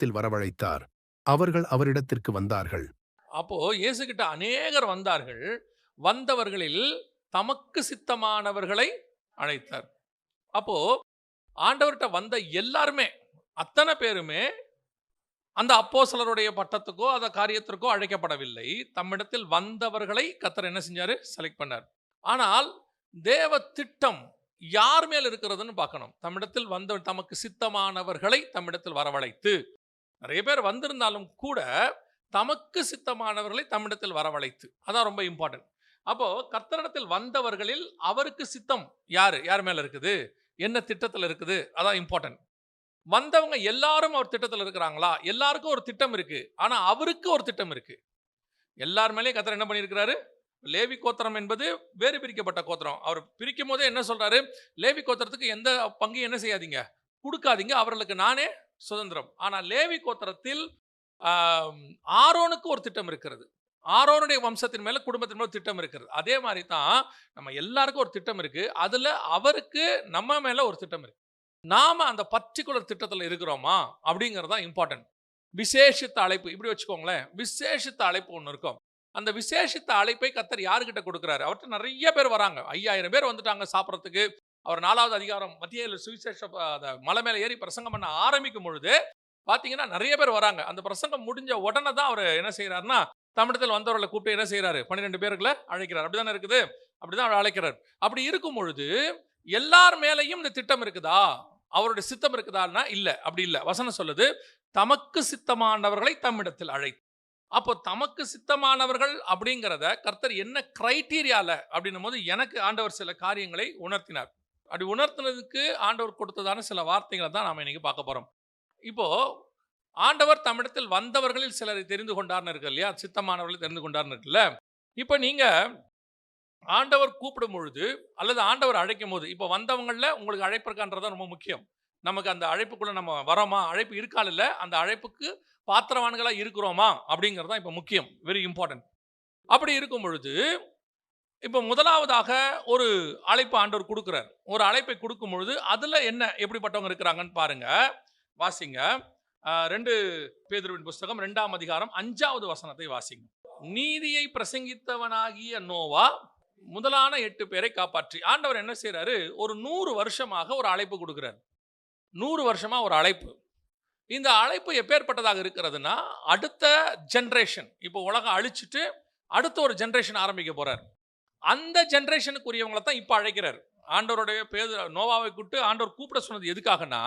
தம்மிடத்தில் வரவழைத்தார். அவர்கள் அவரிடத்திற்கு வந்தார்கள். அப்போ இயேசு கிட்ட அநேகர் வந்தார்கள். வந்தவர்களில் தமக்கு சித்தமானவர்களை அழைத்தார். அப்போ ஆண்டவர்கிட்ட வந்த எல்லாருமே அத்தனை பேருமே அந்த அப்போஸ்தலருடைய பட்டத்துக்கோ அந்த காரியத்திற்கோ அழைக்கப்படவில்லை. தம்மிடத்தில் வந்தவர்களை கத்தர் என்ன செஞ்சாரு? செலக்ட் பண்ணார். ஆனால் தேவ திட்டம் யார் மேல் இருக்கிறதுன்னு பார்க்கணும். தம்மிடத்தில் வந்த தமக்கு சித்தமானவர்களை தம்மிடத்தில் வரவழைத்து நிறைய பேர் வந்திருந்தாலும் கூட தமக்கு சித்தமானவர்களை தம்மிடத்தில் வரவழைத்து. அதான் ரொம்ப இம்பார்ட்டன்ட் அப்போ கர்த்தரிடத்தில் வந்தவர்களில் அவருக்கு சித்தம் யாரு? யார் மேல இருக்குது? என்ன திட்டத்தில் இருக்குது? அதான் இம்பார்ட்டன்ட் வந்தவங்க எல்லாரும் அவர் திட்டத்தில் இருக்கிறாங்களா? எல்லாருக்கும் ஒரு திட்டம் இருக்கு. ஆனா அவருக்கு ஒரு திட்டம் இருக்கு. எல்லார் மேலேயும் கத்தர் என்ன பண்ணியிருக்கிறாரு? லேவி கோத்திரம் என்பது வேறு பிரிக்கப்பட்ட கோத்திரம். அவர் பிரிக்கும் போதே என்ன சொல்றாரு? லேவி கோத்திரத்துக்கு எந்த பங்கு என்ன செய்யாதீங்க. கொடுக்காதீங்க. அவர்களுக்கு நானே சுதந்திரம். ஆனா லேவி கோத்திரத்தில் ஆரோனுக்கு ஒரு திட்டம் இருக்கிறது. ஆரோனுடைய வம்சத்தின் மேல குடும்பத்தின் மேலே திட்டம் இருக்கிறது. அதே மாதிரி தான் நம்ம எல்லாருக்கும் ஒரு திட்டம் இருக்கு. அதில் அவருக்கு நம்ம மேல ஒரு திட்டம் இருக்கு. நாம அந்த பர்டிகுலர் திட்டத்தில் இருக்கிறோமா? அப்படிங்கிறது தான் இம்பார்ட்டன்ட் விசேஷித்த அழைப்பு. இப்படி வச்சுக்கோங்களேன். விசேஷித்த அழைப்பு ஒன்று இருக்கும். அந்த விசேஷித்த அழைப்பை கத்தர் யாருக்கிட்ட கொடுக்குறாரு? அவர்கிட்ட நிறைய பேர் வராங்க. ஐயாயிரம் பேர் வந்துட்டாங்க சாப்பிட்றதுக்கு. அவர் நாலாவது அதிகாரம் மத்தியில் சுவிசேஷ மலை மேலே ஏறி பிரசங்கம் பண்ண ஆரம்பிக்கும் பொழுது பார்த்தீங்கன்னா நிறைய பேர் வராங்க. அந்த பிரசங்கம் முடிஞ்ச உடனே தான் அவர் என்ன செய்கிறாருன்னா தமிழத்தில் வந்தவர்களை கூப்பிட்டு என்ன செய்கிறாரு பன்னிரெண்டு பேர்களை அழைக்கிறார். அப்படிதானே இருக்குது? அப்படிதான் அவர் அழைக்கிறார். அப்படி இருக்கும் பொழுது எல்லார் மேலேயும் இந்த திட்டம் இருக்குதா? அவருடைய சித்தம் இருக்குதான்னா இல்லை. அப்படி இல்லை. வசனம் சொல்லுது தமக்கு சித்தமானவர்களை தம்மிடத்தில் அழை அப்போ தமக்கு சித்தமானவர்கள் அப்படிங்கிறத கர்த்தர் என்ன கிரைட்டீரியாவில் அப்படின்னும் போது எனக்கு ஆண்டவர் சில காரியங்களை உணர்த்தினார். அப்படி உணர்த்தினதுக்கு ஆண்டவர் கொடுத்ததான சில வார்த்தைகளை தான் நாம் இன்னைக்கு பார்க்க போகிறோம் இப்போது ஆண்டவர் தமிழத்தில் வந்தவர்களில் சிலரை தெரிந்து கொண்டார்னு இருக்கு இல்லையா? சித்தமானவர்களை தெரிந்து கொண்டார்னு இருக்குல்ல இப்போ நீங்கள் ஆண்டவர் கூப்பிடும் பொழுது அல்லது ஆண்டவர் அழைக்கும் போது இப்போ வந்தவங்களில் உங்களுக்கு அழைப்பு இருக்கான்றதான் ரொம்ப முக்கியம். நமக்கு அந்த அழைப்புக்குள்ளே நம்ம வரோமா? அழைப்பு இருக்கால் இல்லை. அந்த அழைப்புக்கு பாத்திரவான்களாக இருக்கிறோமா? அப்படிங்கிறது தான் இப்போ முக்கியம். வெரி இம்பார்ட்டன்ட் அப்படி இருக்கும் பொழுது இப்போ முதலாவதாக ஒரு அழைப்பு ஆண்டவர் கொடுக்குறார். ஒரு அழைப்பை கொடுக்கும் பொழுது அதில் என்ன எப்படிப்பட்டவங்க இருக்கிறாங்கன்னு பாருங்க. வாசிங்க. ரெண்டு பேதுருவின் புஸ்தகம் ரெண்டாம் அதிகாரம் அஞ்சாவது வசனத்தை வாசிங்க. நீதியை பிரசங்கித்தவனாகிய நோவா முதலான எட்டு பேரை காப்பாற்றி. ஆண்டவர் என்ன செய்கிறாரு ஒரு நூறு வருஷமாக ஒரு அழைப்பு கொடுக்குறார். நூறு வருஷமாக ஒரு அழைப்பு. இந்த அழைப்பு எப்பேற்பட்டதாக இருக்கிறதுனா அடுத்த ஜென்ரேஷன் இப்போ உலகம் அழிச்சிட்டு அடுத்த ஒரு ஜென்ரேஷன் ஆரம்பிக்க போகிறார் அந்த ஜென்ரேஷனுக்குரியவங்களை தான் இப்போ அழைக்கிறார். ஆண்டவருடைய பேது நோவாவை கூப்பிட்டு ஆண்டவர் கூப்பிட சொன்னது எதுக்காகனா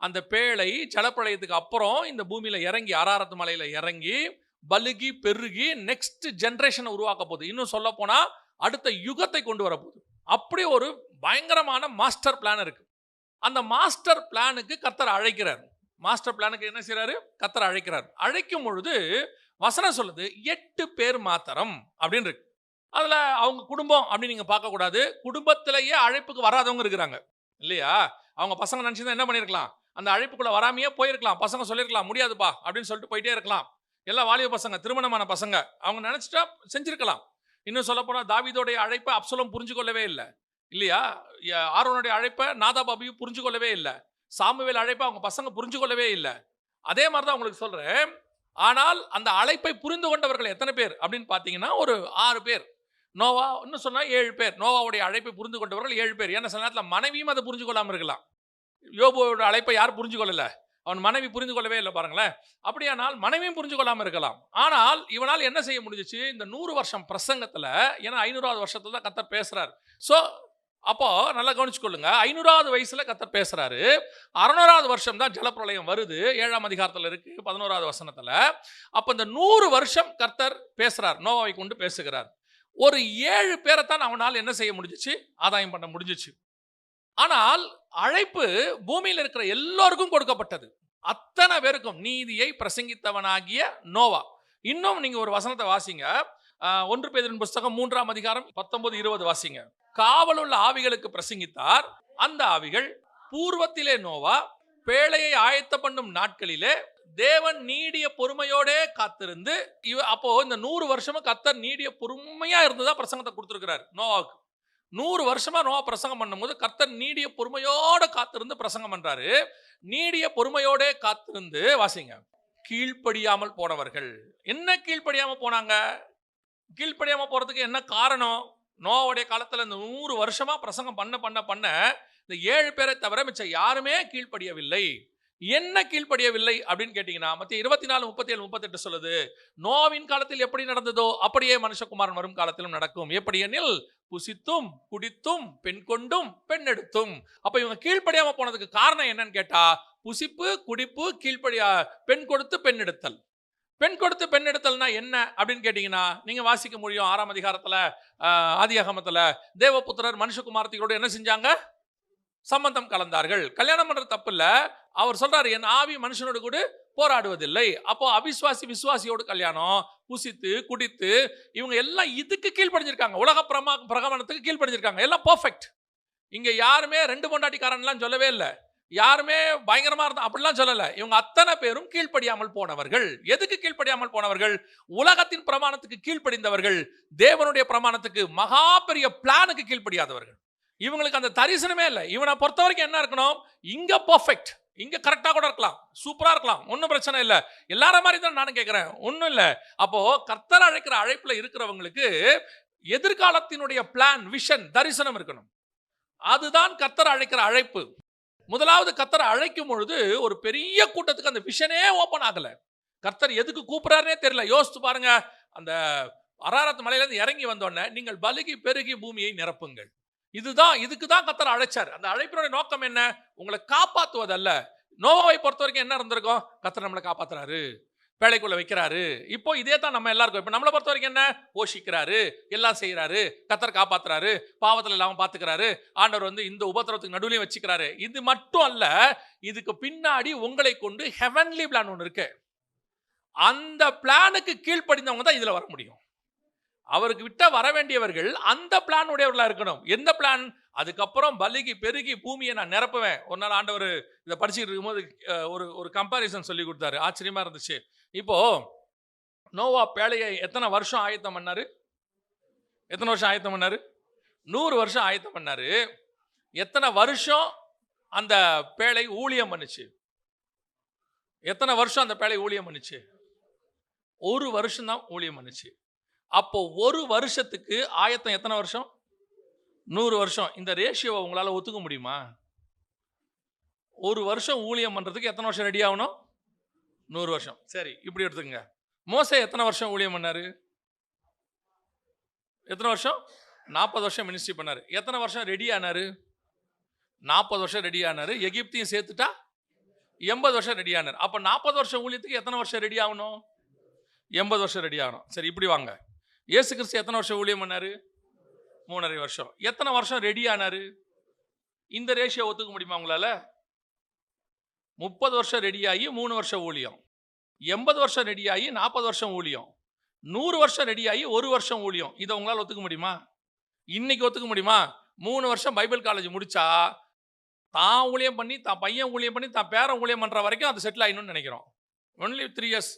அந்த பேழை ஜலப்பிரளயத்துக்கு அப்புறம் இந்த பூமியில் இறங்கி அராரத்து மலையில் இறங்கி பலுகி பெருகி நெக்ஸ்ட் ஜென்ரேஷனை உருவாக்க போகுது. இன்னும் சொல்ல போனால் அடுத்த யுகத்தை கொண்டு வர போகுது. அப்படி ஒரு பயங்கரமான மாஸ்டர் பிளான் இருக்குது அந்த மாஸ்டர் பிளானுக்கு கத்தர் அழைக்கிறார். மாஸ்டர் பிளானுக்கு என்ன செய்கிறாரு கத்தர் அழைக்கிறார். அழைக்கும் பொழுது வசனம் சொல்லுது எட்டு பேர் மாத்திரம் அப்படின்னு இருக்கு. அதில் அவங்க குடும்பம் அப்படின்னு நீங்கள் பார்க்கக்கூடாது குடும்பத்திலேயே அழைப்புக்கு வராதவங்க இருக்கிறாங்க. இல்லையா? அவங்க பசங்க நினச்சிருந்தா என்ன பண்ணியிருக்கலாம் அந்த அழைப்புக்குள்ளே வராமையே போயிருக்கலாம். பசங்க சொல்லியிருக்கலாம் முடியாதுப்பா அப்படின்னு சொல்லிட்டு போயிட்டே இருக்கலாம். எல்லா வாலிப பசங்க திருமணமான பசங்க அவங்க நினச்சிட்டா செஞ்சுருக்கலாம். இன்னும் சொல்ல தாவிதோடைய அழைப்பை அப்சலம் புரிஞ்சு கொள்ளவே இல்லை. இல்லையா? ஆர்வனுடைய அழைப்பை நாதாபாபியும் புரிஞ்சு கொள்ளவே இல்லை. சாமுவேல் அழைப்பை அவங்க பசங்க புரிஞ்சு கொள்ளவே இல்லை. அதே மாதிரி தான் உங்களுக்கு சொல்கிறேன் ஆனால் அந்த அழைப்பை புரிந்து கொண்டவர்கள் எத்தனை பேர் அப்படின்னு பார்த்தீங்கன்னா ஒரு ஆறு பேர். நோவா இன்னும் சொன்னால் ஏழு பேர். நோவாவுடைய அழைப்பை புரிந்து கொண்டவர்கள் ஏழு பேர். ஏன்னா சில நேரத்தில் மனைவியும் அதை புரிஞ்சு கொள்ளாமல் இருக்கலாம். யோபுவோட அழைப்பை யார் புரிஞ்சு கொள்ளலை. அவன் மனைவி புரிந்து கொள்ளவே இல்லை பாருங்களேன். அப்படியானால் மனைவியும் புரிஞ்சு கொள்ளாமல் இருக்கலாம். ஆனால் இவனால் என்ன செய்ய முடிஞ்சுச்சு? இந்த நூறு வருஷம் பிரசங்கத்தில் ஏன்னா ஐநூறாவது வருஷத்தில் தான் கத்தர் பேசுகிறார் ஸோ அப்போ நல்லா கவனிச்சுக்கொள்ளுங்க. ஐநூறாவது வயசுல கத்தர் பேசுறாரு. அறநூறாவது வருஷம் தான் ஜலப்பிரளயம் வருது. ஏழாம் அதிகாரத்தில் இருக்கு பதினோராவது வசனத்துல. அப்ப இந்த நூறு வருஷம் கர்த்தர் பேசுறார். நோவாவை கொண்டு பேசுகிறார். ஒரு ஏழு பேரைத்தான் அவனால் என்ன செய்ய முடிஞ்சிச்சு? ஆதாயம் பண்ண முடிஞ்சுச்சு. ஆனால் அழைப்பு பூமியில் இருக்கிற எல்லோருக்கும் கொடுக்கப்பட்டது. அத்தனை பேருக்கும் நீதியை பிரசங்கித்தவனாகிய நோவா. இன்னும் நீங்க ஒரு வசனத்தை வாசிங்க. ஒன்று பேதின் புஸ்தகம் மூன்றாம் அதிகாரம் பத்தொன்பது இருபது வாசிங்க. காவலுள்ள ஆவிகளுக்கு பிரசங்கித்தார். அந்த ஆவிகள் பூர்வத்திலே நோவா பேழையை ஆயத்த பண்ணும் நாட்களிலே தேவன் நீடிய பொறுமையோடே காத்திருந்து இவ அப்போ இந்த நூறு வருஷமா கத்தர் நீடிய பொறுமையா இருந்ததா பிரசங்கத்தை கொடுத்துருக்கிறார் நோவாவுக்கு. நூறு வருஷமா நோவா பிரசங்கம் பண்ணும்போது கர்த்தர் நீடிய பொறுமையோட காத்திருந்து பிரசங்கம் பண்றாரு. நீடிய பொறுமையோட காத்திருந்து வாசிங்க. கீழ்ப்படியாமல் போனவர்கள். என்ன கீழ்ப்படியாம போனாங்க? கீழ்ப்படியாம போறதுக்கு என்ன காரணம்? நோவாவுடைய காலத்துல இந்த நூறு வருஷமா பிரசங்கம் பண்ண பண்ண பண்ண இந்த ஏழு பேரை தவிர மிச்சம் யாருமே கீழ்ப்படியவில்லை. என்ன கீழ்ப்படியவில்லை அப்படின்னு கேட்டீங்கன்னா மத்திய இருபத்தி நாலு முப்பத்தி ஏழு முப்பத்தெட்டு சொல்லுது நோவின் காலத்தில் எப்படி நடந்ததோ அப்படியே மனுஷகுமாரன் வரும் காலத்திலும் நடக்கும். எப்படி எனில் புசித்தும் குடித்தும் பெண் கொண்டும் பெண் எடுத்தும். அப்ப இவங்க கீழ்ப்படியாம போனதுக்கு காரணம் என்னன்னு கேட்டா புசிப்பு குடிப்பு கீழ்ப்படியா பெண் கொடுத்து பெண் எடுத்தல். பெண் கொடுத்து பெண் எடுத்தல்னா என்ன அப்படின்னு கேட்டீங்கன்னா நீங்க வாசிக்க முடியும் ஆறாம் அதிகாரத்துல ஆஹ், ஆதியாகமத்துல தேவபுத்திரர் மனுஷகுமாரத்திகளோடு என்ன செஞ்சாங்க? சம்பந்தம் கலந்தார்கள். கல்யாணம் பண்றது தப்பு அவர் சொல்றாரு என் ஆவி மனுஷனோடு கூட போராடுவதில்லை. அப்போ அவிஸ்வாசி விசுவாசியோடு கல்யாணம். புசித்து குடித்து இவங்க எல்லாம் இதுக்கு கீழ்ப்படிஞ்சிருக்காங்க. உலக பிரமா பிரகமனத்துக்கு கீழ்ப்படிஞ்சிருக்காங்க. எல்லாம் பர்ஃபெக்ட் இங்க யாருமே ரெண்டு பொண்டாட்டிக்காரன்லாம் சொல்லவே இல்லை. யாருமே பயங்கரமா இருந்தா அப்படிலாம் சொல்லல. இவங்க அத்தனை பேரும் கீழ்ப்படியாமல் போனவர்கள். எதுக்கு கீழ்ப்படியாமல் போனவர்கள்? உலகத்தின் பிரமாணத்துக்கு கீழ்ப்படிந்தவர்கள். தேவனுடைய பிரமாணத்துக்கு மகா பெரிய பிளானுக்கு கீழ்ப்படியாதவர்கள். இவங்களுக்கு அந்த தரிசனமே இல்லை. இவனை பொறுத்த வரைக்கும் என்ன இருக்கணும்? இங்கே பர்ஃபெக்ட் இங்கே கரெக்டாக கூட இருக்கலாம். சூப்பராக இருக்கலாம். ஒன்றும் பிரச்சனை இல்லை. எல்லார மாதிரி தான் நானும் கேட்குறேன். ஒன்றும் இல்லை. அப்போது கர்த்தர் அழைக்கிற அழைப்பில் இருக்கிறவங்களுக்கு எதிர்காலத்தினுடைய பிளான் விஷன் தரிசனம் இருக்கணும். அதுதான் கர்த்தர் அழைக்கிற அழைப்பு. முதலாவது கர்த்தர் அழைக்கும் பொழுது ஒரு பெரிய கூட்டத்துக்கு அந்த விஷனே ஓப்பன் ஆகலை. கர்த்தர் எதுக்கு கூப்பிட்றாருனே தெரியல. யோசித்து பாருங்க. அந்த அராரத் மலையிலேருந்து இறங்கி வந்தோடனே நீங்கள் பலுகி பெருகி பூமியை நிரப்புங்கள். இதுதான் இதுக்கு தான் கத்தரை அழைச்சார். அந்த அழைப்பினுடைய நோக்கம் என்ன? உங்களை காப்பாற்றுவதல்ல நோவாவை பொறுத்த வரைக்கும் என்ன இருந்திருக்கும் கத்தர் நம்மளை காப்பாத்துறாரு. வேலைக்குள்ள வைக்கிறாரு. இப்போ இதே தான் நம்ம எல்லாருக்கும். இப்போ நம்மளை பொறுத்த வரைக்கும் என்ன? போஷிக்கிறாரு. எல்லாம் செய்கிறாரு கத்தர் காப்பாத்துறாரு. பாவத்தில் இல்லாமல் பார்த்துக்கிறாரு ஆண்டவர் வந்து இந்த உபத்திரத்துக்கு நடுவிலையும் வச்சுக்கிறாரு. இது மட்டும் அல்ல இதுக்கு பின்னாடி உங்களை கொண்டு ஹெவன்லி பிளான் ஒன்று இருக்கு. அந்த பிளானுக்கு கீழ்ப்படிந்தவங்க தான் இதில் வர முடியும். அவருக்கு விட்ட வர வேண்டியவர்கள் அந்த பிளான் உடையவர்களாக இருக்கணும். எந்த பிளான் அதுக்கப்புறம் பலிகி பெருகி பூமியை நான் நிரப்புவேன். ஒரு நாள் ஆண்டவர் இதை படிச்சுட்டு இருக்கும்போது ஒரு ஒரு கம்பாரிசன் சொல்லி கொடுத்தாரு. ஆச்சரியமாக இருந்துச்சு. இப்போது நோவா பேழையை எத்தனை வருஷம் ஆயத்தம் பண்ணாரு? எத்தனை வருஷம் ஆயத்தம் பண்ணாரு? நூறு வருஷம் ஆயத்தம் பண்ணாரு. எத்தனை வருஷம் அந்த பேழை ஊழியம் பண்ணுச்சு? எத்தனை வருஷம் அந்த பேழை ஊழியம் பண்ணுச்சு? ஒரு வருஷம்தான் ஊழியம் பண்ணுச்சு. அப்போ ஒரு வருஷத்துக்கு ஆயத்தம் எத்தனை வருஷம்? நூறு வருஷம். இந்த ரேஷியோவை உங்களால் ஒத்துக்க முடியுமா? ஒரு வருஷம் ஊழியம் பண்ணுறதுக்கு எத்தனை வருஷம் ரெடி ஆகணும்? நூறு வருஷம். சரி இப்படி எடுத்துக்கங்க. மோசை எத்தனை வருஷம் ஊழியம் பண்ணார்? எத்தனை வருஷம்? நாற்பது வருஷம் மினிஸ்ட்ரி பண்ணார். எத்தனை வருஷம் ரெடி ஆனாரு? நாற்பது வருஷம் ரெடி ஆனார். எகிப்தையும் சேர்த்துட்டா எண்பது வருஷம் ரெடி ஆனார். அப்போ நாற்பது வருஷம் ஊழியத்துக்கு எத்தனை வருஷம் ரெடி ஆகணும்? எண்பது வருஷம் ரெடி ஆகணும். சரி இப்படி வாங்க. இயேசு கிறிஸ்து எத்தனை வருஷம் ஊழியம் பண்ணார்? மூணரை வருஷம். எத்தனை வருஷம் ரெடி ஆனாரு? இந்த ரேஷியோ ஒத்துக்க முடியுமா உங்களால்? முப்பது வருஷம் ரெடியாகி மூணு வருஷம் ஊழியம். எண்பது வருஷம் ரெடியாகி நாற்பது வருஷம் ஊழியம். நூறு வருஷம் ரெடியாகி ஒரு வருஷம் ஊழியம். இதை உங்களால் ஒத்துக்க முடியுமா? இன்னைக்கு ஒத்துக்க முடியுமா? மூணு வருஷம் பைபிள் காலேஜ் முடித்தா தான் ஊழியம் பண்ணி தான் பையன் ஊழியம் பண்ணி தான் பேரன் ஊழியம் பண்ணுற வரைக்கும் அது செட்டில் ஆகணும்னு நினைக்கிறோம். Only three years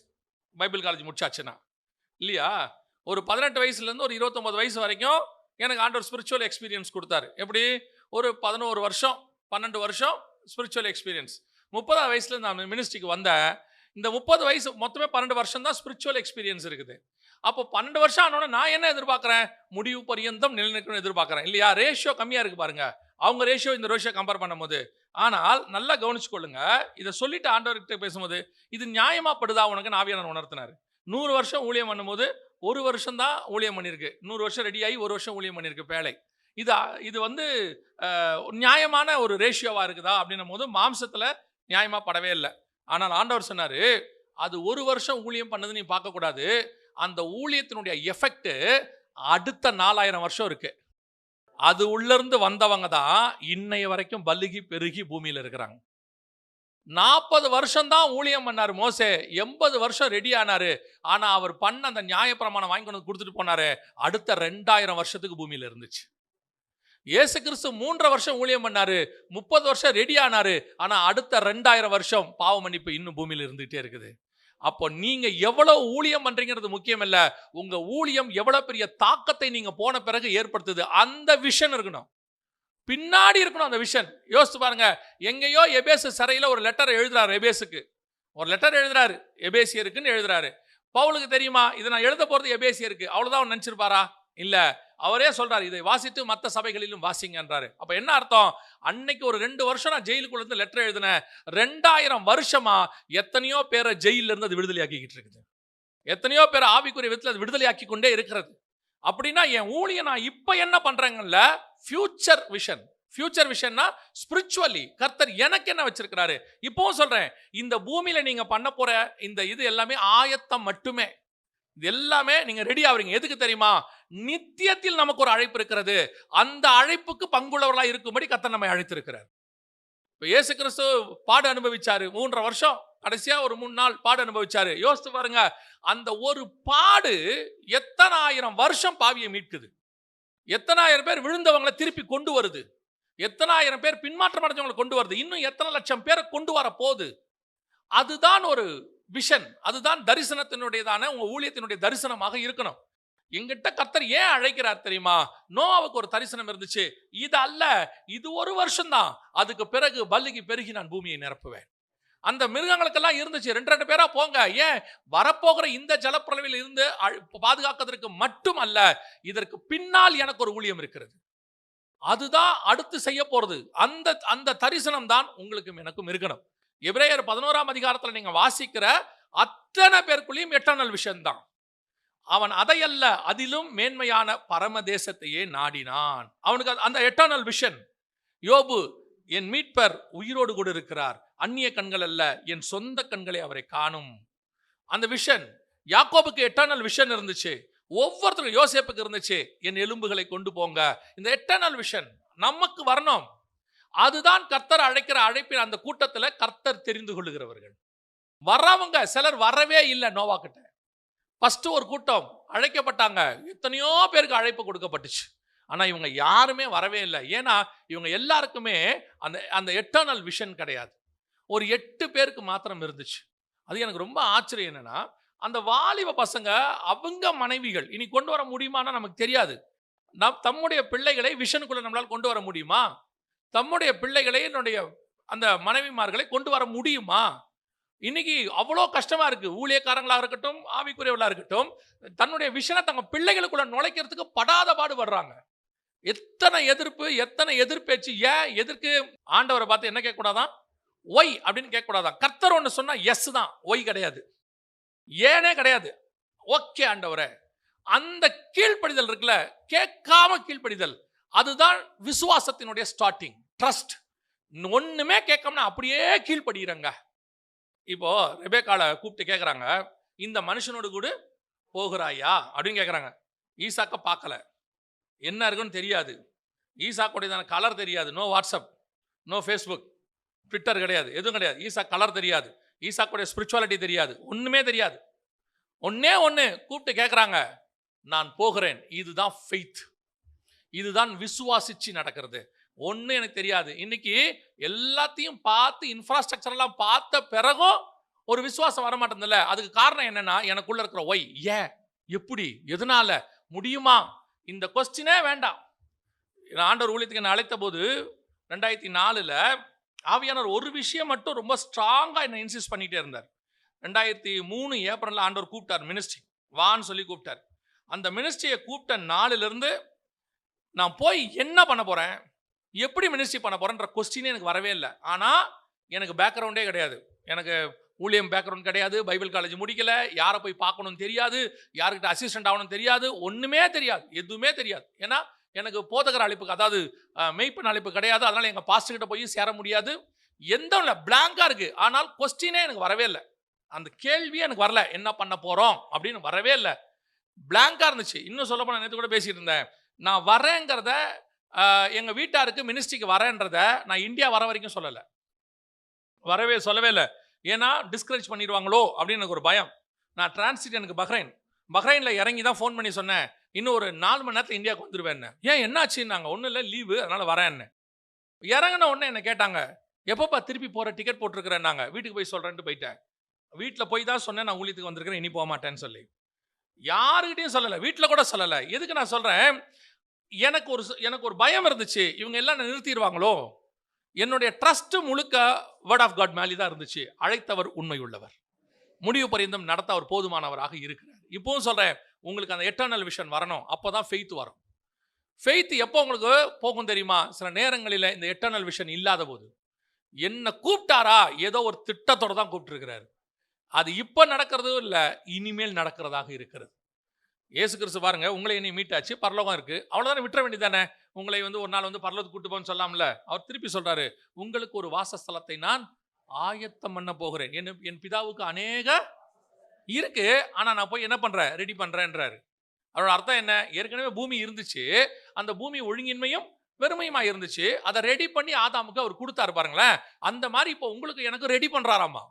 Bible college முடிச்சாச்சுன்னா. இல்லையா? ஒரு பதினெட்டு வயசுலேருந்து ஒரு இருபத்தொம்பது வயசு வரைக்கும் எனக்கு ஆண்டவர் ஸ்பிரிச்சுவல் எக்ஸ்பீரியன்ஸ் கொடுத்தாரு. எப்படி? ஒரு பதினோரு வருஷம் பன்னெண்டு வருஷம் ஸ்பிரிச்சுவல் எக்ஸ்பீரியன்ஸ் முப்பதாவது வயசுலேருந்து நான் மினிஸ்ட்ரிக்கு வந்தேன். இந்த முப்பது வயசு மொத்தமே பன்னெண்டு வருஷம் தான் ஸ்பிரிச்சுவல் எக்ஸ்பீரியன்ஸ் இருக்குது. அப்போ பன்னெண்டு வருஷம் ஆனோட நான் என்ன எதிர்பார்க்குறேன்? முடிவு பரியந்தம் நிலைநிற்கணும்னு எதிர்பார்க்குறேன். இல்லையா? ரேஷியோ கம்மியாக இருக்கு பாருங்க. அவங்க ரேஷியோ இந்த ரேஷியோ கம்பேர் பண்ணும்போது. ஆனால் நல்லா கவனிச்சுக்கொள்ளுங்க. இதை சொல்லிட்டு ஆண்டவர்கிட்ட பேசும்போது இது நியாயமாகப்படுதா உனக்கு ஆவியானவர் உணர்த்தினார். நூறு வருஷம் ஊழியம் பண்ணும்போது ஒரு வருஷம் தான் ஊழியம் பண்ணியிருக்கு. நூறு வருஷம் ரெடியாகி ஒரு வருஷம் ஊழியம் பண்ணியிருக்கு பேழை இது இது வந்து நியாயமான ஒரு ரேஷியோவாக இருக்குதா அப்படின்னும் போது மாம்சத்தில் நியாயமாக படவே இல்லை. ஆனால் ஆண்டவர் சொன்னார் அது ஒரு வருஷம் ஊழியம் பண்ணது நீ பார்க்கக்கூடாது. அந்த ஊழியத்தினுடைய எஃபெக்ட்டு அடுத்த நாலாயிரம் வருஷம் இருக்குது அது உள்ளேருந்து வந்தவங்க தான் இன்னைய வரைக்கும் பல்லுகி பெருகி பூமியில் இருக்கிறாங்க. நாற்பது வருஷம் தான் ஊழியம் பண்ணார் மோசே. எண்பது வருஷம் ரெடி ஆனார். ஆனால் அவர் பண்ண அந்த நியாயப்பிரமாணம் வாங்கி கொண்டு வந்து கொடுத்துட்டு போனாரு. அடுத்த ரெண்டாயிரம் வருஷத்துக்கு பூமியில் இருந்துச்சு. இயேசு கிறிஸ்து மூன்றரை வருஷம் ஊழியம் பண்ணார். முப்பது வருஷம் ரெடி ஆனாரு. ஆனா அடுத்த ரெண்டாயிரம் வருஷம் பாவ மன்னிப்பு இன்னும் பூமியில் இருந்துகிட்டே இருக்குது. அப்போ நீங்கள் எவ்வளோ ஊழியம் பண்ணுறீங்கிறது முக்கியம் இல்லை உங்கள் ஊழியம் எவ்வளோ பெரிய தாக்கத்தை நீங்கள் போன பிறகு ஏற்படுத்துது. அந்த விஷன் இருக்கணும். பின்னாடி இருக்கணும் அந்த விஷன் யோசித்து பாருங்க. எங்கேயோ எபேசு சிறையில் ஒரு லெட்டர் எழுதுறாரு எபேசுக்கு. ஒரு லெட்டர் எழுதுறாரு எபேசியருக்குன்னு எழுதுறாரு. பவுலுக்கு தெரியுமா? இதை நான் எழுத போகிறது எபேசியருக்கு. அவ்வளோதான் அவன் நினச்சிருப்பாரா? இல்லை. அவரே சொல்றாரு இதை வாசித்து மற்ற சபைகளிலும் வாசிங்கன்றாரு. அப்போ என்ன அர்த்தம்? அன்னைக்கு ஒரு ரெண்டு வருஷம் நான் ஜெயிலுக்குள்ள இருந்து லெட்டர் எழுதினேன். ரெண்டாயிரம் வருஷமா எத்தனையோ பேரை ஜெயிலிருந்து அது விடுதலை ஆக்கிக்கிட்டு இருக்குது. எத்தனையோ பேரை ஆவிக்குரிய விதத்தில் அது விடுதலை ஆக்கி கொண்டே இருக்கிறது. அப்படின்னா என் ஊழிய நான் இப்போ என்ன பண்ணுறேங்கல்ல ஃபியூச்சர் விஷன் ஃபியூச்சர் விஷன்னா ஸ்பிரிச்சுவலி கர்த்தர் எனக்கு என்ன வச்சிருக்கிறாரு? இப்போவும் சொல்கிறேன் இந்த பூமியில் நீங்கள் பண்ண போகிற இந்த இது எல்லாமே ஆயத்தம் மட்டுமே. இது எல்லாமே நீங்கள் ரெடி ஆகுறீங்க எதுக்கு தெரியுமா? நித்தியத்தில் நமக்கு ஒரு அழைப்பு இருக்கிறது. அந்த அழைப்புக்கு பங்குள்ளவர்களாக இருக்கும்படி கர்த்தர் நம்மை அழைத்திருக்கிறார். இப்போ இயேசு கிறிஸ்து பாடு அனுபவிச்சாரு மூன்றரை வருஷம். கடைசியாக ஒரு மூணு நாள் பாடு அனுபவிச்சாரு. யோசித்து பாருங்க அந்த ஒரு பாடு எத்தனாயிரம் வருஷம் பாவியை மீட்குது. எத்தனாயிரம் பேர் விழுந்தவங்களை திருப்பி கொண்டு வருது. எத்தனாயிரம் பேர் பின்மாற்றம் அடைஞ்சவங்களை கொண்டு வருது. இன்னும் எத்தனை லட்சம் பேரை கொண்டு வர போகுது. அதுதான் ஒரு விஷன். அதுதான் தரிசனத்தினுடையதான உங்கள் ஊழியத்தினுடைய தரிசனமாக இருக்கணும். எங்கிட்ட கர்த்தர் ஏன் அழைக்கிறார் தெரியுமா? நோவாவுக்கு ஒரு தரிசனம் இருந்துச்சு. இது அல்ல இது ஒரு வருஷம்தான். அதுக்கு பிறகு பல்லிக்கு பெருகி நான் பூமியை நிரப்புவேன். அந்த மிருகங்களுக்கெல்லாம் இருந்துச்சு. ரெண்டு ரெண்டு பேராக போங்க. ஏன்? வரப்போகிற இந்த ஜலப்பிரளவில் இருந்து பாதுகாக்கிறதுக்கு மட்டும் அல்ல இதற்கு பின்னால் எனக்கு ஒரு ஊழியம் இருக்கிறது. அதுதான் அடுத்து செய்ய போகிறது அந்த அந்த தரிசனம் தான் உங்களுக்கும் எனக்கும் இருக்கணும். எப்ரேயர் பதினோராம் அதிகாரத்தில் நீங்கள் வாசிக்கிற அத்தனை பேருக்குள்ளேயும் எட்டர்னல் விஷயம்தான் அவன் அதையல்ல அதிலும் மேன்மையான பரமதேசத்தையே நாடினான். அவனுக்கு அந்த- அந்த எட்டர்னல் விஷன் யோபு என் மீட்பர் உயிரோடு கூட இருக்கிறார். அந்நிய கண்கள் அல்ல என் சொந்த கண்களை அவரை காணும். அந்த விஷன் யாக்கோபுக்கு எட்டர்னல் விஷன் இருந்துச்சு. ஒவ்வொருத்தருக்கும் யோசேப்புக்கு இருந்துச்சு என் எலும்புகளை கொண்டு போங்க. இந்த எட்டர்னல் விஷன் நமக்கு வரணும். அதுதான் கர்த்தர் அழைக்கிற அழைப்பின் அந்த கூட்டத்தில் கர்த்தர் தெரிந்து கொள்ளுகிறவர்கள். வர்றவங்க சிலர் வரவே இல்லை நோவா கிட்ட ஃபஸ்ட்டு ஒரு கூட்டம் அழைக்கப்பட்டாங்க. எத்தனையோ பேருக்கு அழைப்பு கொடுக்கப்பட்டுச்சு. ஆனால் இவங்க யாருமே வரவே இல்லை. ஏன்னா இவங்க எல்லாருக்குமே அந்த அந்த எட்டர்னல் விஷன் கிடையாது. ஒரு எட்டு பேருக்கு மாத்திரம் இருந்துச்சு. அது எனக்கு ரொம்ப ஆச்சரியம் என்னன்னா அந்த வாலிப பசங்க அவங்க மனைவிகள் இனி கொண்டு வர முடியுமான்னா நமக்கு தெரியாது. நம் தம்முடைய பிள்ளைகளை விஷனுக்குள்ள நம்மளால் கொண்டு வர முடியுமா? தம்முடைய பிள்ளைகளை என்னுடைய அந்த மனைவிமார்களை கொண்டு வர முடியுமா? இன்னைக்கு அவ்வளோ கஷ்டமா இருக்கு. ஊழியக்காரங்களாக இருக்கட்டும் ஆவிக்குரியவர்களாக இருக்கட்டும் தன்னுடைய விஷனை தங்க பிள்ளைகளுக்குள்ள நுழைக்கிறதுக்கு படாத வர்றாங்க எத்தனை எதிர்ப்பு எத்தனை எதிர்ப்பேச்சு ஏன் எதிர்க்கு ஆண்டவரை பார்த்து என்ன கேட்கக்கூடாதான்? ஒய் அப்படின்னு கேட்கக்கூடாதான். கர்த்தர் ஒன்று சொன்னால் எஸ் தான். ஒய் கிடையாது. ஏனே கிடையாது. ஓகே ஆண்டவரே. அந்த கீழ்ப்படிதல் இருக்குல்ல கேட்காம கீழ்ப்படிதல். அதுதான் விசுவாசத்தினுடைய ஸ்டார்டிங் ட்ரஸ்ட் ஒன்றுமே கேட்காமனா அப்படியே கீழ்ப்படுகிறேங்க இப்போ ரெபேக்கால கூப்பிட்டு கேட்குறாங்க இந்த மனுஷனோடு கூட போகிறாயா? அப்படின்னு கேட்குறாங்க ஈசாக்க பார்க்கல. என்ன இருக்குன்னு தெரியாது. ஈசாக்குடையதான கலர் தெரியாது. No WhatsApp no Facebook Twitter கிடையாது எதுவும் கிடையாது. ஈசா கலர் தெரியாது ஈசாக்குடைய ஸ்பிரிச்சுவாலிட்டி தெரியாது ஒன்றுமே தெரியாது. ஒன்றே ஒன்று கூப்பிட்டு கேட்குறாங்க நான் போகிறேன். இதுதான் ஃபெய்த் இதுதான் விசுவாசிச்சு நடக்கிறது. ஒன்று எனக்கு தெரியாது. இன்னைக்கு எல்லாத்தையும் பார்த்து இன்ஃப்ராஸ்ட்ரக்சரெல்லாம் பார்த்த பிறகும் ஒரு விசுவாசம் வர அதுக்கு காரணம் என்னன்னா எனக்குள்ள இருக்கிற ஒய் ஏன்? எப்படி? எதனால? முடியுமா? இந்த கொஸ்டினே வேண்டாம். ஆண்டவர் ஊழியத்துக்கு என்னை அழைத்த போது ரெண்டாயிரத்தி நாலில் ஆவியானவர் ஒரு விஷயம் மட்டும் ரொம்ப ஸ்ட்ராங்காக என்னை இன்சிஸ்ட் பண்ணிகிட்டே இருந்தார். ரெண்டாயிரத்தி மூணு ஏப்ரலில் ஆண்டவர் கூப்பிட்டார் மினிஸ்ட்ரி வான்னு சொல்லி கூப்பிட்டார். அந்த மினிஸ்ட்ரியை கூப்பிட்ட நாளிலிருந்து நான் போய் என்ன பண்ண போகிறேன் எப்படி மினிஸ்ட்ரி பண்ண போகிறேன்ற கொஸ்டினே எனக்கு வரவே இல்லை. ஆனால் எனக்கு பேக்ரவுண்டே கிடையாது. எனக்கு ஊழியம் பேக்ரவுண்ட் கிடையாது. பைபிள் காலேஜ் முடிக்கல. யாரை போய் பார்க்கணும்னு தெரியாது. யாருக்கிட்ட அசிஸ்டன்ட் ஆகணும்னு தெரியாது. ஒன்றுமே தெரியாது. எதுவுமே தெரியாது. ஏன்னா எனக்கு போதகர் அழைப்புக்கு அதாவது மெய்ப்பன் அழைப்பு கிடையாது. அதனால் எங்கள் பாஸ்டர் கிட்ட போய் சேர முடியாது. எந்த இல்லை பிளாங்காக இருக்குது ஆனால் கொஸ்டினே எனக்கு வரவே இல்லை. அந்த கேள்வியே எனக்கு வரல. என்ன பண்ண போகிறோம் அப்படின்னு வரவே இல்லை. பிளாங்காக இருந்துச்சு. இன்னும் சொல்ல போனால் நேற்று கூட பேசிகிட்டு இருந்தேன். நான் வரேங்கிறத எங்கள் வீட்டாருக்கு மினிஸ்ட்ரிக்கு வரேன்றத நான் இந்தியா வர வரைக்கும் சொல்லலை. வரவே சொல்லவே இல்லை. ஏன்னா டிஸ்கரேஜ் பண்ணிடுவாங்களோ? அப்படின்னு எனக்கு ஒரு பயம். நான் டிரான்சிட் எனக்கு பஹ்ரைன். பஹ்ரைனில் இறங்கி தான் ஃபோன் பண்ணி சொன்னேன். இன்னும் ஒரு நாலு மணி நேரத்தில் இந்தியாவுக்கு வந்துடுவேன் ஏன் என்னாச்சு நாங்கள் ஒன்றும் இல்லை லீவு அதனால் வரேன்னு. இறங்கின உடனே என்ன கேட்டாங்க. எப்பப்பா திருப்பி போகிற டிக்கெட் போட்டிருக்கிறேன்னாங்க. வீட்டுக்கு போய் சொல்கிறேன்ட்டு போயிட்டேன். வீட்டில் போய் தான் சொன்னேன் நான் ஊழியத்துக்கு வந்திருக்கிறேன் இனி போக மாட்டேன்னு சொல்லி. யாருக்கிட்டையும் சொல்லலை. வீட்டில் கூட சொல்லலை. எதுக்கு நான் சொல்கிறேன் எனக்கு ஒரு எனக்கு ஒரு பயம் இருந்துச்சு. இவங்க எல்லாம் நிறுத்திடுவாங்களோ? என்னுடைய ட்ரஸ்ட்டு முழுக்க வேர்ட் ஆஃப் காட் மேலே தான் இருந்துச்சு. அழைத்தவர் உண்மை உள்ளவர் முடிவு பரியந்தம் நடத்த அவர் போதுமானவராக இருக்கிறார். இப்போவும் சொல்கிறேன் உங்களுக்கு அந்த எட்டர்னல் விஷன் வரணும். அப்போ தான் ஃபெய்த் வரும். ஃபெய்த் எப்போ உங்களுக்கு போகும் தெரியுமா? சில நேரங்களில் இந்த எட்டர்னல் விஷன் இல்லாத போது. என்னை கூப்பிட்டாரா? ஏதோ ஒரு திட்டத்தோட தான் கூப்பிட்டுருக்கிறாரு. அது இப்போ நடக்கிறதும் இல்லை இனிமேல் நடக்கிறதாக இருக்கிறது. ஏசு கிறிஸ்து பாருங்க உங்களை என்னை மீட்டாச்சு பரலோகம் இருக்கு. அவ்வளோதானே விட்டுற வேண்டியதானே உங்களை வந்து ஒரு நாள் வந்து பரலோகத்துக்கு கூட்டு போன்னு சொல்லாம்ல அவர் திருப்பி சொல்றாரு உங்களுக்கு ஒரு வாசஸ்தலத்தை நான் ஆயத்தம் பண்ண போகிறேன். என் என் பிதாவுக்கு அநேக இருக்கு. ஆனால் நான் போய் என்ன பண்ணுறேன் ரெடி பண்ணுறேன்றாரு அதோட அர்த்தம் என்ன? ஏற்கனவே பூமி இருந்துச்சு. அந்த பூமி ஒழுங்கின்மையும் வெறுமையுமா இருந்துச்சு. அதை ரெடி பண்ணி ஆதாமுக்கு அவர் கொடுத்தாரு பாருங்களேன். அந்த மாதிரி இப்போ உங்களுக்கு எனக்கு ரெடி பண்ணுறாராம்மா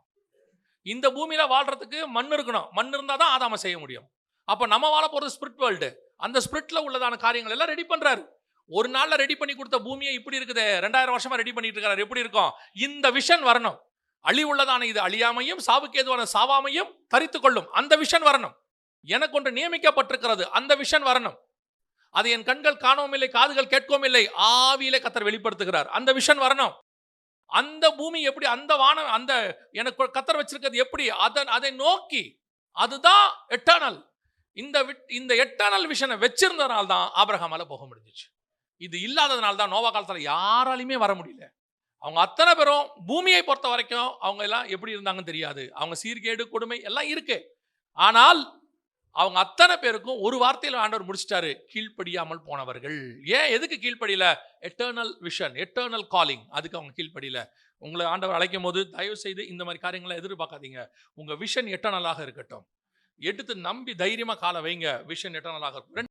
இந்த பூமியில் வாழ்கிறதுக்கு மண் இருக்கணும். மண் இருந்தால் தான் ஆதாம செய்ய முடியும். அப்போ நம்ம வாழ போகிறது ஸ்பிரிட் வேர்ல்டு அந்த ஸ்பிரிட்டில் உள்ளதான காரியங்கள் எல்லாம் ரெடி பண்ணுறாரு ஒரு நாளில் ரெடி பண்ணி கொடுத்த பூமியை இப்படி இருக்குது. ரெண்டாயிரம் வருஷமாக ரெடி பண்ணிட்டு இருக்காரு. எப்படி இருக்கும்? இந்த விஷன் வரணும். அழிவுள்ளதான இது அழியாமையும் சாவுக்கு ஏதுவான சாவாமையும் தரித்து கொள்ளும் அந்த விஷன் வரணும். எனக்கு ஒன்று நியமிக்கப்பட்டிருக்கிறது. அந்த விஷன் வரணும். அது என் கண்கள் காணவும் இல்லை காதுகள் கேட்கவும் இல்லை ஆவியிலே கத்தர் வெளிப்படுத்துகிறார். அந்த விஷன் வரணும். அந்த பூமி எப்படி அந்த வானம் அந்த எனக்கு கத்தர் வச்சிருக்கிறது எப்படி அதன் அதை நோக்கி அதுதான் எட்டர்னல் இந்த விட்- இந்த எட்டர்னல் விஷனை வச்சிருந்ததுனால தான் ஆபிரகாமால போக முடிஞ்சிச்சு. இது இல்லாததுனால தான் நோவா காலத்தில் யாராலையுமே வர முடியல. அவங்க அத்தனை பேரும் பூமியை பொறுத்த வரைக்கும் அவங்க எல்லாம் எப்படி இருந்தாங்கன்னு தெரியாது. அவங்க சீர்கேடு கொடுமை எல்லாம் இருக்கு. ஆனால் அவங்க அத்தனை பேருக்கும் ஒரு வார்த்தையில் ஆண்டவர் முடிச்சிட்டாரு கீழ்ப்படியாமல் போனவர்கள். ஏன்? எதுக்கு கீழ்ப்படியில? எட்டர்னல் விஷன் எட்டர்னல் காலிங் அதுக்கு அவங்க கீழ்ப்படியில. உங்களை ஆண்டவர் அழைக்கும் போது தயவு செய்து இந்த மாதிரி காரியங்களை எதிர்பார்க்காதீங்க. உங்க விஷன் எட்டர்னலாக இருக்கட்டும். எடுத்து நம்பி தைரியமா காலை வைங்க. விஷன் எட்டர்னலாக இருக்கும்